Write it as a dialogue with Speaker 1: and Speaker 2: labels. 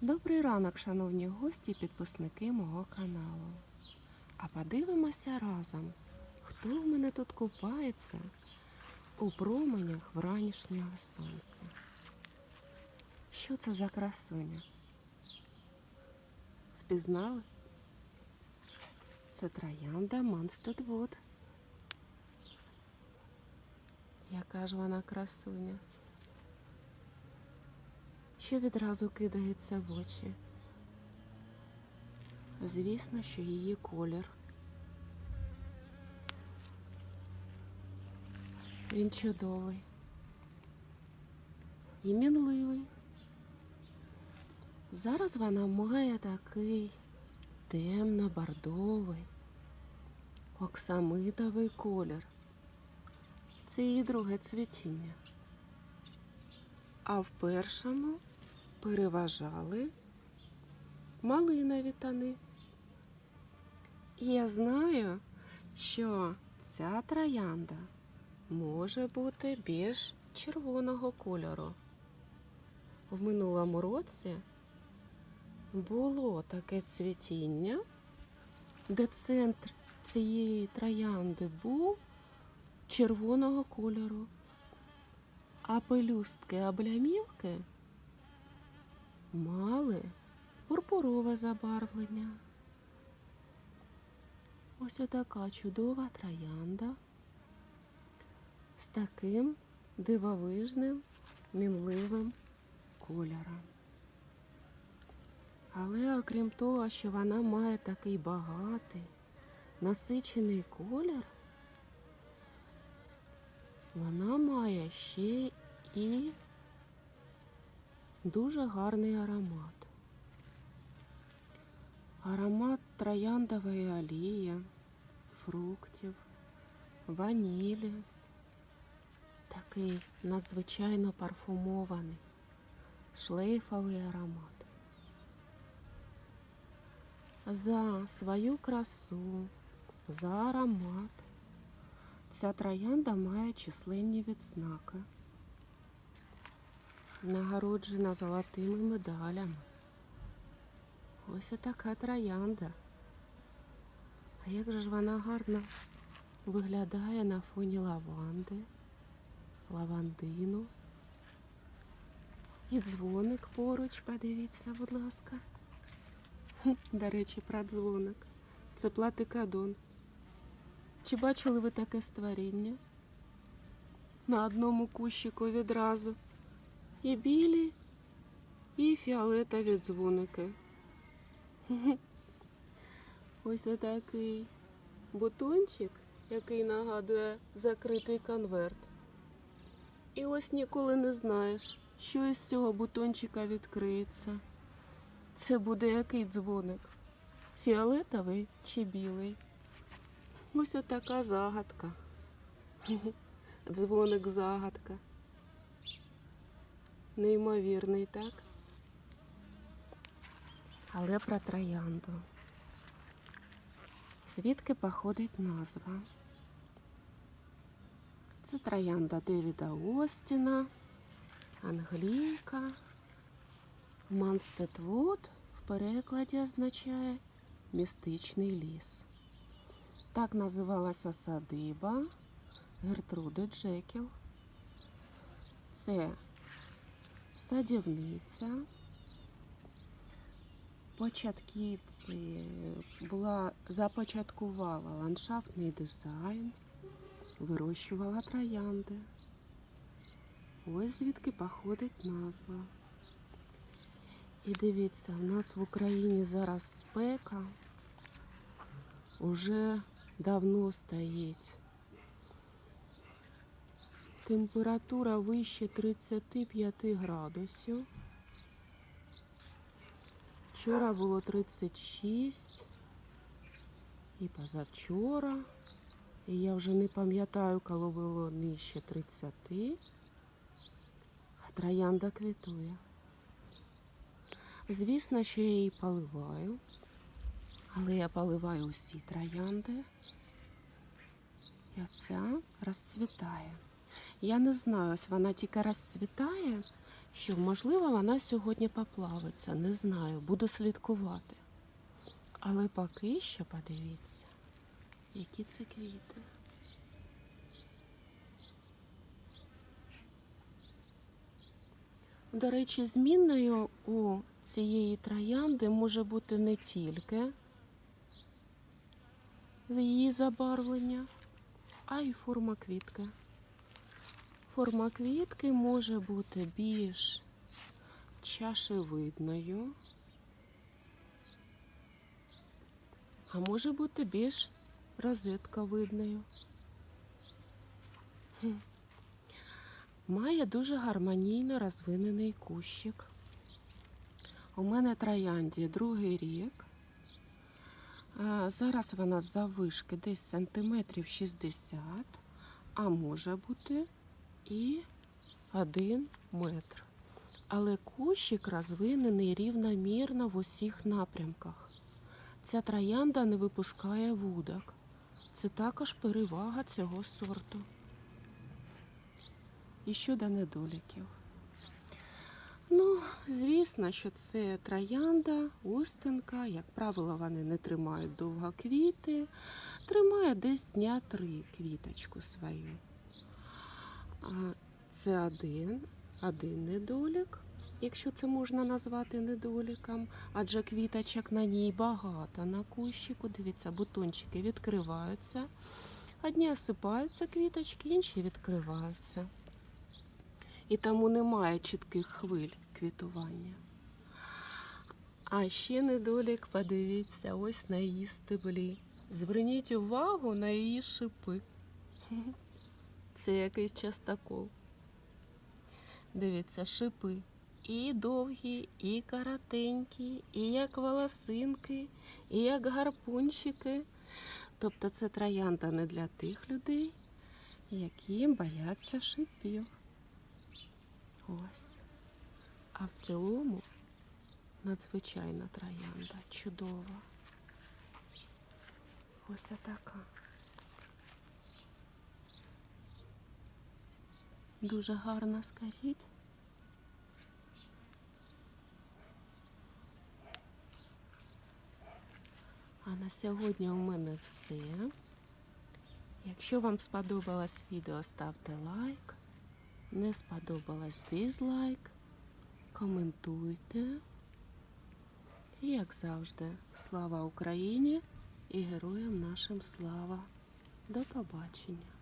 Speaker 1: Добрий ранок, шановні гості і підписники мого каналу. А подивимося разом, хто в мене тут купається у променях вранішнього сонця. Що це за красуня? Впізнали? Це троянда Манстедвуд. Яка ж вона красуня? Що відразу кидається в очі. Звісно, що її колір. Він чудовий і мінливий. Зараз вона має такий темно-бордовий, оксамитовий колір. Це її друге цвітіння. А в першому переважали малинові тони. І я знаю, що ця троянда може бути більш червоного кольору. В минулому році було таке цвітіння, де центр цієї троянди був червоного кольору, а пелюстки облямівки мали пурпурове забарвлення. Ось отака чудова троянда з таким дивовижним, мінливим кольором. Але окрім того, що вона має такий багатий, насичений колір, вона має ще і дуже гарний аромат. Аромат трояндової олії, фруктів, ванілі. Такий надзвичайно парфумований, шлейфовий аромат. За свою красу, за аромат ця троянда має численні відзнаки нагороджена золотими медалями. Ось така троянда. А як же ж вона гарно виглядає на фоні лаванди, лавандину. І дзвоник поруч, подивіться, будь ласка. До речі, про дзвоник. Це платикадон. Чи бачили ви таке створіння? На одному кущику відразу і білі, і фіолетові дзвоники. Ось отакий бутончик, який нагадує закритий конверт. І ось ніколи не знаєш, що із цього бутончика відкриється. Це буде який дзвоник? Фіолетовий чи білий? Ось отака загадка. Дзвоник загадка. Неймовірний, так? Але про троянду. Звідки походить назва? Це троянда Девіда Остіна, Англійка, Манстедвуд в перекладі означає містичний ліс. Так називалася садиба Гертруди Джекіл. Це садівниця. Початківці була започаткувала ландшафтний дизайн, вирощувала троянди. Ось звідки походить назва. І дивіться, в нас в Україні зараз спека уже давно стоїть. Температура вище 35 градусів. Вчора було 36 і позавчора. І я вже не пам'ятаю, коли було нижче 30. А троянда квітує. Звісно, що я її поливаю, але я поливаю усі троянди. І оця розцвітає. Я не знаю, ось вона тільки розцвітає, що, можливо, вона сьогодні поплавиться, не знаю, буду слідкувати. Але поки що подивіться, які це квіти. До речі, змінною у цієї троянди може бути не тільки її забарвлення, а й форма квітки. Форма квітки може бути більш чашевидною, а може бути більш розетковидною. Має дуже гармонійно розвинений кущик. У мене троянді другий рік. Зараз вона заввишки десь сантиметрів 60, а може бути і один метр. Але кущик розвинений рівномірно в усіх напрямках. Ця троянда не випускає вудок. Це також перевага цього сорту. І щодо недоліків. Ну, звісно, що це троянда, устинка. Як правило, вони не тримають довго квіти. Тримає десь дня три квіточку свою. Це один, один недолік, якщо це можна назвати недоліком, адже квіточок на ній багато на кущику. Дивіться, бутончики відкриваються. Одні осипаються квіточки, інші відкриваються. І тому немає чітких хвиль квітування. А ще недолік, подивіться, ось на її стеблі. Зверніть увагу на її шипи. Це якийсь частокол. Дивіться, шипи. І довгі, і коротенькі, і як волосинки, і як гарпунчики. Тобто це троянда не для тих людей, які бояться шипів. Ось. А в цілому надзвичайна троянда, чудова. Ось така. Дуже гарна, скажіть. А на сьогодні у мене все. Якщо вам сподобалось відео, ставте лайк. Не сподобалось дизлайк. Коментуйте. І, як завжди, слава Україні і героям нашим слава. До побачення!